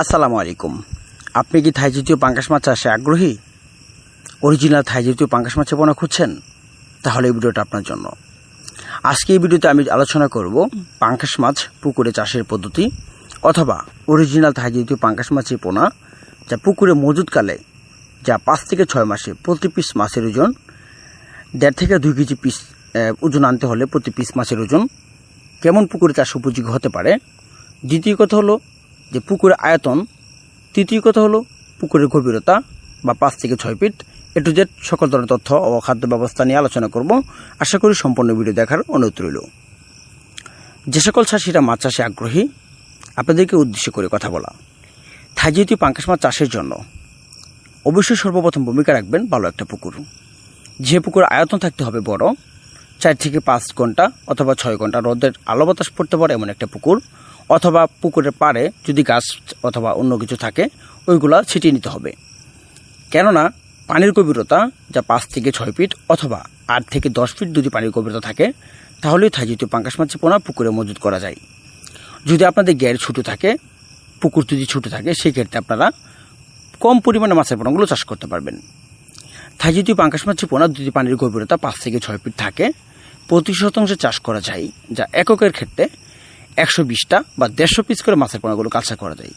আসসালামু আলাইকুম। আপনি কি থাই জাতীয় পাঙ্কাশ মাছ চাষে আগ্রহী? অরিজিনাল থাই জাতীয় পাঙ্কাশ মাছের পোনা খুঁজছেন? তাহলে এই ভিডিওটা আপনার জন্য। আজকে এই ভিডিওতে আমি আলোচনা করব পাঙ্কাশ মাছ পুকুরে চাষের পদ্ধতি অথবা অরিজিনাল থাই জাতীয় পাঙ্কাশ মাছের পোনা যা পুকুরে মজুদকালে যা পাঁচ থেকে ছয় মাসে প্রতি পিস মাছের ওজন দেড় থেকে দুই কেজি পিস ওজন আনতে হলে প্রতি পিস মাছের ওজন কেমন পুকুরে চাষ উপযোগী হতে পারে? দ্বিতীয় কথা হলো যে পুকুরের আয়তন, তৃতীয় কথা হলো পুকুরের গভীরতা বা পাঁচ থেকে ছয় ফিট। এ টু জেড সকল ধরনের তথ্য ও খাদ্য ব্যবস্থা নিয়ে আলোচনা করব। আশা করি সম্পূর্ণ ভিডিও দেখার অনুরোধ রইল। যে সকল চাষিরা মাছ চাষে আগ্রহী, আপনাদেরকে উদ্দেশ্য করে কথা বলা। থাই জাতীয় পাঙ্কাশ মাছ চাষের জন্য অবশ্যই সর্বপ্রথম ভূমিকা রাখবেন ভালো একটা পুকুর। যে পুকুর আয়তন থাকতে হবে বড়, চার থেকে পাঁচ ঘণ্টা অথবা ছয় ঘণ্টা রোদের আলো বাতাস পড়তে পারে এমন একটা পুকুর। অথবা পুকুরের পাড়ে যদি গাছ অথবা অন্য কিছু থাকে, ওইগুলো ছিটিয়ে নিতে হবে। কেননা, পানির গভীরতা যা পাঁচ থেকে ছয় ফিট অথবা আট থেকে দশ ফিট যদি পানির গভীরতা থাকে, তাহলেই থাইজিতীয় পাঙ্কাশ মাছের পোনা পুকুরে মজুত করা যায়। যদি আপনাদের গ্যার ছোটো থাকে, পুকুর যদি ছোটো থাকে, সেক্ষেত্রে আপনারা কম পরিমাণে মাছের পোনাগুলো চাষ করতে পারবেন। থাইজিতীয় পাঙ্কাশ মাছের পোনা যদি পানির গভীরতা পাঁচ থেকে ছয় ফিট থাকে প্রতি শতাংশে চাষ করা যায়, যা এককের ক্ষেত্রে একশো বিশটা বা দেড়শো পিস করে মাছের পোনাগুলো কালচা করা যায়।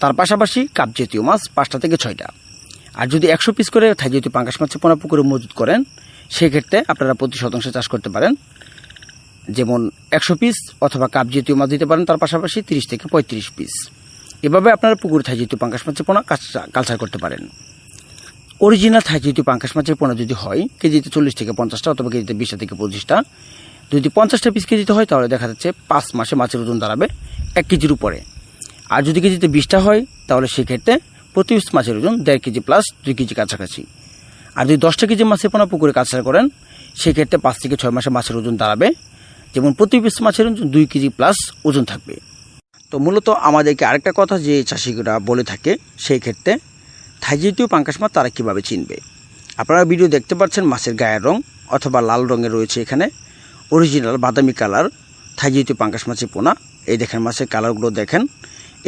তার পাশাপাশি কাপ জাতীয় মাছ পাঁচটা থেকে ছয়টা। আর যদি একশো পিস করে থাই জাতীয় পাঙ্কাশ মাছের পোনা পুকুরে মজুত করেন, সেক্ষেত্রে আপনারা প্রতি শতাংশে চাষ করতে পারেন। যেমন একশো পিস অথবা কাপ জাতীয় মাছ দিতে পারেন, তার পাশাপাশি তিরিশ থেকে পঁয়ত্রিশ পিস এভাবে আপনারা পুকুরে থাই জাতীয় পাঙ্কাশ মাছের পোনা কালচা- কালচার করতে পারেন। অরিজিনাল থাই জাতীয় পাঙ্কাশ মাছের পোনা যদি হয়, কেজিতে চল্লিশ থেকে পঞ্চাশটা অথবা কেজিতে বিশটা থেকে পঁচিশটা যদি পঞ্চাশটা পিস কেজিতে হয়, তাহলে দেখা যাচ্ছে পাঁচ মাসে মাছের ওজন দাঁড়াবে এক কেজির উপরে। আর যদি কেজিতে বিশটা হয়, তাহলে সেক্ষেত্রে প্রতি পিস মাছের ওজন দেড় কেজি প্লাস দুই কেজি কাছাকাছি। আর যদি দশটা কেজি মাছের পোনা পুকুরে কাছার করেন, সেক্ষেত্রে পাঁচ থেকে ছয় মাসে মাছের ওজন দাঁড়াবে। যেমন প্রতি পিস মাছের ওজন দুই কেজি প্লাস ওজন থাকবে। তো মূলত আমাদেরকে আরেকটা কথা যে চাষিরা বলে থাকে, সেই ক্ষেত্রে থাই জাতীয় পাঙ্কাশ মাছ তারা কীভাবে চিনবে? আপনারা ভিডিও দেখতে পাচ্ছেন মাছের গায়ের রং অথবা লাল রঙের রয়েছে এখানে। অরিজিনাল বাদামি কালার থাই জাতীয় পাঙ্কাশ মাছের পোনা, এই দেখেন মাছের কালারগুলো দেখেন,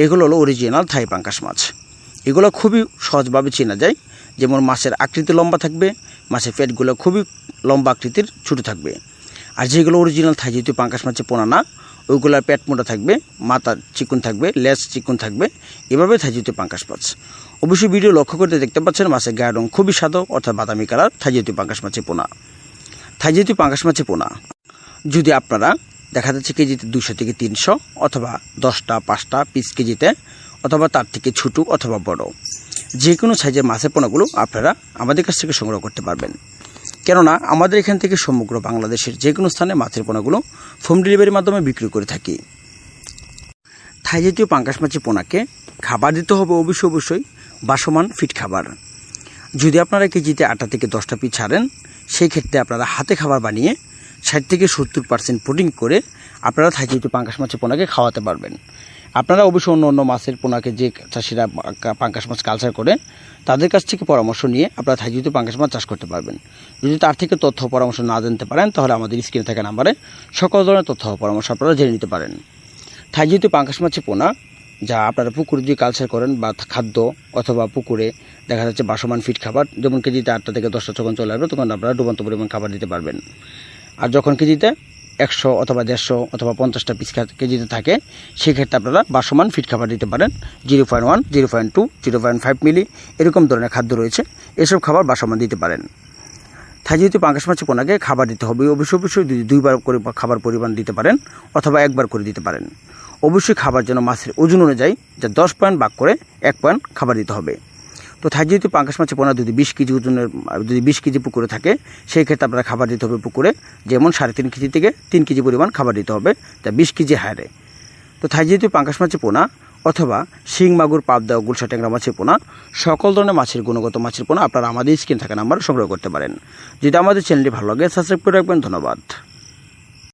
এগুলো হলো অরিজিনাল থাই পাঙ্কাশ মাছ। এগুলো খুবই সহজভাবে চেনা যায়, যেমন মাছের আকৃতি লম্বা থাকবে, মাছের পেটগুলো খুবই লম্বা আকৃতির, ছোটো থাকবে। আর যেগুলো অরিজিনাল থাই জাতীয় পাঙ্কাশ মাছের পোনা না, ওইগুলোর পেট মোটা থাকবে, মাথা চিকুন থাকবে, লেজ চিকুন থাকবে, এভাবে থাই জাতীয় পাঙ্কাশ মাছ। অবশ্যই ভিডিও লক্ষ্য করতে দেখতে পাচ্ছেন, মাছের গায়ের রং খুবই সাদা, অর্থাৎ বাদামি কালার থাই জাতীয় পাঙ্কাশ মাছের পোনা। থাই জাতীয় পাঙ্কাশ মাছের পোনা যদি আপনারা দেখা যাচ্ছে কেজিতে দুশো থেকে তিনশো অথবা দশটা, পাঁচটা পিস কেজিতে অথবা তার থেকে ছোটো অথবা বড় যে কোনো সাইজের মাছের পোনাগুলো আপনারা আমাদের কাছ থেকে সংগ্রহ করতে পারবেন। কেননা আমাদের এখান থেকে সমগ্র বাংলাদেশের যে কোনো স্থানে মাছের পোনাগুলো হোম ডেলিভারির মাধ্যমে বিক্রি করে থাকি। থাই জাতীয় পাঙ্কাশ মাছের পোনাকে খাবার দিতে হবে অবশ্যই অবশ্যই বাসমান ফিট খাবার। যদি আপনারা কেজিতে আটটা থেকে দশটা পিস ছাড়েন সেই ক্ষেত্রে আপনারা হাতে খাবার বানিয়ে ষাট থেকে সত্তর পার্সেন্ট প্রোটিন করে আপনারা জাতীয় পাঙ্কাশ মাছের পোনাকে খাওয়াতে পারবেন। আপনারা অবশ্যই অন্য অন্য মাছের পোনাকে যে চাষিরা পাঙ্কাশ মাছ কালচার করেন তাদের কাছ থেকে পরামর্শ নিয়ে আপনারা জাতীয় পাঙ্কাশ মাছ চাষ করতে পারবেন। যদি তার থেকে তথ্য পরামর্শ না জানতে পারেন, তাহলে আমাদের স্ক্রিনে থাকা নাম্বারে সকল ধরনের তথ্য পরামর্শ আপনারা জেনে নিতে পারেন। থাই জাতীয় পাঙ্কাশ মাছের পোনা, যা আপনারা পুকুরে দিয়ে কালচার করেন বা খাদ্য অথবা পুকুরে দেখা যাচ্ছে বাসমান ফিট খাবার, যেমন কেজিতে আটটা থেকে দশটা যখন চলে আসবে, তখন আপনারা ডুবন্ত পরিমাণ খাবার দিতে পারবেন। আর যখন কেজিতে একশো অথবা দেড়শো অথবা পঞ্চাশটা পিস কেজিতে থাকে, সেক্ষেত্রে আপনারা বাসমান ফিট খাবার দিতে পারেন। Zero point one zero point two zero point five milli এরকম ধরনের খাদ্য রয়েছে। এসব খাবার বাসমান দিতে পারেন। থাই যেহেতু পাঙ্কাশ মাছের পোনাকে খাবার দিতে হবে, অবশ্যই অবশ্যই দুই- দুইবার করে খাবার পরিমাণ দিতে পারেন অথবা একবার করে দিতে পারেন। অবশ্যই খাবার যেন মাছের ওজন অনুযায়ী যা দশ পয়েন্ট ভাগ করে এক পয়েন্ট খাবার দিতে হবে। তো যেহেতু পাঙ্কাশ মাছের পোনা যদি বিশ কেজি ওজনের যদি বিশ কেজি পুকুরে থাকে, সেই ক্ষেত্রে আপনারা খাবার দিতে হবে পুকুরে। যেমন সাড়ে তিন কেজি থেকে তিন কেজি পরিমাণ খাবার দিতে হবে, তা বিশ কেজি হারে। তো যেহেতু পাঙ্কাশ মাছের পোনা অথবা শিং, মাগুর, পাবদা, গুলশা ট্যাংরা মাছের পোনা, সকল ধরনের মাছের, গুণগত মাছের পোনা আপনারা আমাদের স্ক্রিন থাকা নাম্বার সংগ্রহ করতে পারেন। যদি আমাদের চ্যানেলটি ভালো লাগে, সাবস্ক্রাইব করে রাখবেন। ধন্যবাদ।